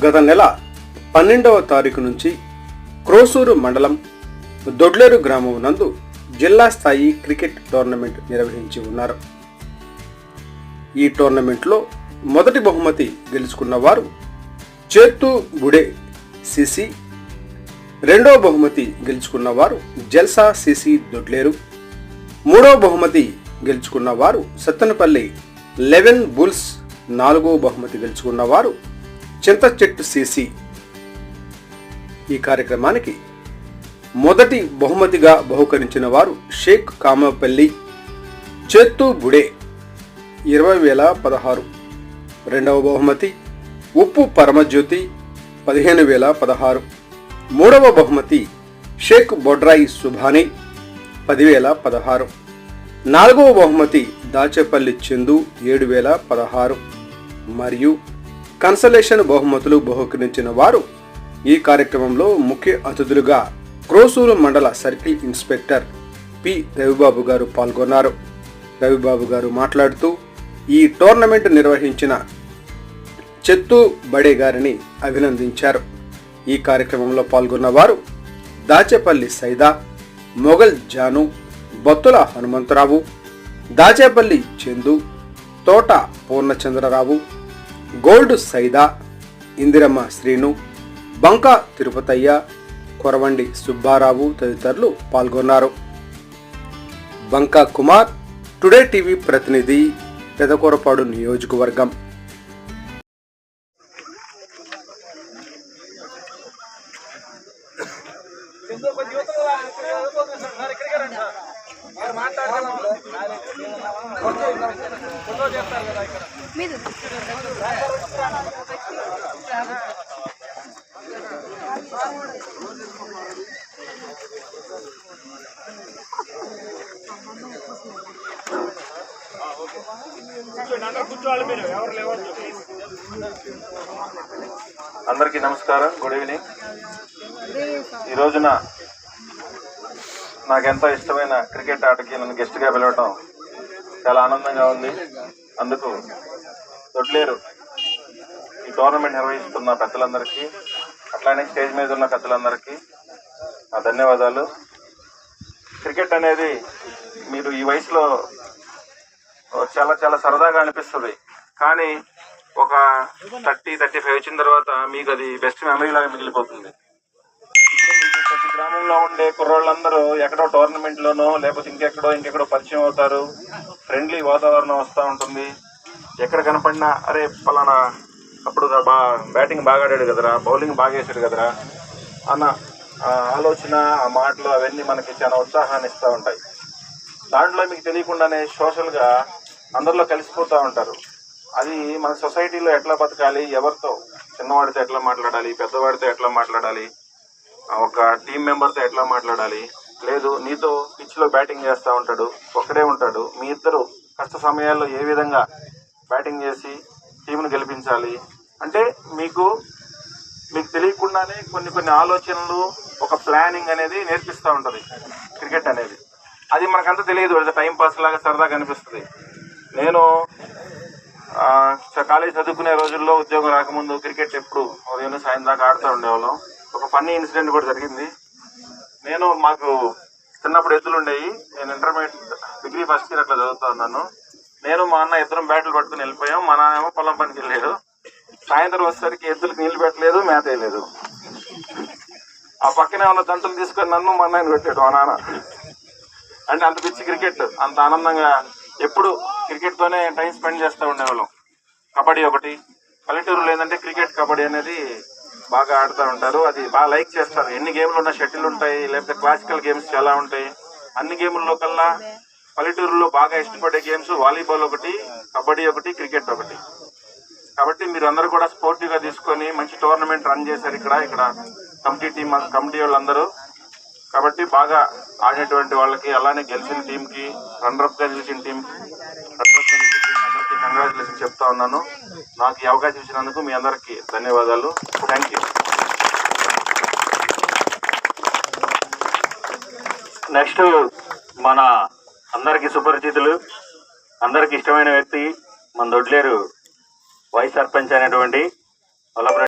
గత నెల పన్నెండవ తారీఖు నుంచి క్రోసూరు మండలం దొడ్లేరు గ్రామం నందు జిల్లా స్థాయి క్రికెట్ టోర్నమెంట్ నిర్వహించి ఉన్నారు. ఈ టోర్నమెంట్లో మొదటి బహుమతి గెలుచుకున్న వారు చేతు బుడే సిసి రెండవ బహుమతి గెలుచుకున్నవారు జల్సా సిసి దొడ్లేరు మూడవ బహుమతి గెలుచుకున్నవారు సత్తెనపల్లి లెవెన్ బుల్స్ నాలుగో బహుమతి గెలుచుకున్నవారు చింత చెట్టు సిసి ఈ కార్యక్రమానికి మొదటి బహుమతిగా బహుకరించిన వారు షేక్ కామపల్లి చేత్తు బుడే. ఇరవై వేల పదహారు. రెండవ బహుమతి ఉప్పు పరమజ్యోతి పదిహేను వేల పదహారు. మూడవ బహుమతి షేక్ బొడ్రాయి సుభాని పదివేల పదహారు. నాలుగవ బహుమతి దాచేపల్లి చందు ఏడు వేల పదహారు. మరియు కన్సలేషన్ బహుమతులు బహుకరించిన వారు ఈ కార్యక్రమంలో ముఖ్య అతిథులుగా క్రోసూరు మండల సర్కిల్ ఇన్స్పెక్టర్ పి. రవిబాబు గారు పాల్గొన్నారు. రవిబాబు గారు మాట్లాడుతూ ఈ టోర్నమెంట్ నిర్వహించిన చెత్తు బడే గారిని అభినందించారు. ఈ కార్యక్రమంలో పాల్గొన్న వారు దాచేపల్లి సైదా మొఘల్ జాను బొత్తుల హనుమంతరావు దాచేపల్లి చందు తోట పూర్ణచంద్రరావు గోల్డ్ సైదా ఇందిరమ్మ శ్రీను బంకా తిరుపతయ్య కొరవండి సుబ్బారావు తదితరులు పాల్గొన్నారు. బంకా కుమార్ టుడే టీవీ ప్రతినిధి పెదకూరపాడు నియోజకవర్గం. మీద? అందరికీ నమస్కారం. Good evening. ఈ రోజున నాకెంతో ఇష్టమైన క్రికెట్ ఆటకి నన్ను గెస్ట్గా పిలవటం చాలా ఆనందంగా ఉంది. అందుకు దొడ్లేరు ఈ టోర్నమెంట్ నిర్వహిస్తున్న పెద్దలందరికీ అట్లానే స్టేజ్ మీద ఉన్న పెద్దలందరికీ నా ధన్యవాదాలు. క్రికెట్ అనేది మీరు ఈ వయసులో చాలా చాలా సరదాగా అనిపిస్తుంది. కానీ ఒక థర్టీ థర్టీ ఫైవ్ వచ్చిన తర్వాత మీకు అది బెస్ట్ మెమరీలాగా మిగిలిపోతుంది. లో ఉండే కుర్రోళ్ళందరూ ఎక్కడో టోర్నమెంట్ లోనో లేకపోతే ఇంకెక్కడో ఇంకెక్కడో పరిచయం అవుతారు. ఫ్రెండ్లీ వాతావరణం వస్తూ ఉంటుంది. ఎక్కడ కనపడినా అరే పలానా అప్పుడు బా బ్యాటింగ్ బాగా ఆడాడు కదరా బౌలింగ్ బాగా వేసాడు కదరా అన్న ఆలోచన ఆ మాటలు అవన్నీ మనకి చాలా ఉత్సాహాన్ని ఇస్తూ ఉంటాయి. దాంట్లో మీకు తెలియకుండానే సోషల్గా అందరిలో కలిసిపోతూ ఉంటారు. అది మన సొసైటీలో ఎట్లా బతకాలి ఎవరితో చిన్నవాడితో ఎట్లా మాట్లాడాలి పెద్దవాడితో ఎట్లా మాట్లాడాలి ఒక టీం మెంబర్తో ఎట్లా మాట్లాడాలి? లేదు నీతో పిచ్లో బ్యాటింగ్ చేస్తూ ఉంటాడు ఒకడే ఉంటాడు. మీ ఇద్దరు కష్ట సమయాల్లో ఏ విధంగా బ్యాటింగ్ చేసి టీంను గెలిపించాలి? అంటే మీకు మీకు తెలియకుండానే కొన్ని కొన్ని ఆలోచనలు ఒక ప్లానింగ్ అనేది నేర్పిస్తూ ఉంటుంది క్రికెట్ అనేది. అది మనకంతా తెలియదు టైం పాస్ లాగా సరదాగా అనిపిస్తుంది నేను కాలేజ్ చదువుకునే రోజుల్లో ఉద్యోగం రాకముందు క్రికెట్ ఎప్పుడు ఉదయం సాయం దాకా ఆడుతూ ఉండేవాళ్ళం. ఫన్నీ ఇన్సిడెంట్ కూడా జరిగింది. నేను మాకు చిన్నప్పుడు ఎద్దులు ఉండేవి. నేను ఇంటర్మీడియట్ డిగ్రీ ఫస్ట్ ఇయర్ అట్లా చదువుతున్నాను నేను మా అన్న ఇద్దరం బ్యాట్లు పట్టుకుని వెళ్ళిపోయాం. మా నాన్న ఏమో పొలం పనికి వెళ్ళాడు. సాయంత్రం వచ్చేసరికి ఎద్దులకు నీళ్ళు పెట్టలేదు మేత వేయలేదు. ఆ పక్కనే ఉన్న దంతులు తీసుకొని నన్ను మా అన్నయ్యని పెట్టాడు మా నాన్న. అంటే అంత పిచ్చి క్రికెట్ అంత ఆనందంగా ఎప్పుడు క్రికెట్తోనే టైం స్పెండ్ చేస్తూ ఉండేవాళ్ళం. కబడ్డీ ఒకటి. పల్లెటూరులో ఏంటంటే క్రికెట్ కబడ్డీ అనేది బాగా ఆడుతూ ఉంటారు. అది బాగా లైక్ చేస్తారు. ఎన్ని గేమ్లు ఉన్న షటిల్ ఉంటాయి లేకపోతే క్లాసికల్ గేమ్స్ చాలా ఉంటాయి. అన్ని గేముల్లో కల్లా పల్లెటూరులో బాగా ఇష్టపడే గేమ్స్ వాలీబాల్ ఒకటి కబడ్డీ ఒకటి క్రికెట్ ఒకటి. కాబట్టి మీరు అందరూ కూడా స్పోర్టివ్గా తీసుకొని మంచి టోర్నమెంట్ రన్ చేశారు ఇక్కడ. ఇక్కడ కమిటీ టీం కమిటీ వాళ్ళందరూ. కాబట్టి బాగా ఆడినటువంటి వాళ్ళకి అలానే గెలిచిన టీంకి రన్నర్అప్గా గెలిచిన టీంకి కంగ్రాచులేషన్ చెప్తా ఉన్నాను. నాకు ఈ అవకాశం ఇచ్చినందుకు మీ అందరికీ ధన్యవాదాలు. థ్యాంక్ యూ నెక్స్ట్ మన అందరికి సుపరిచితులు అందరికి ఇష్టమైన వ్యక్తి మన దొడ్లేరు వైస్ సర్పంచ్ అనేటువంటి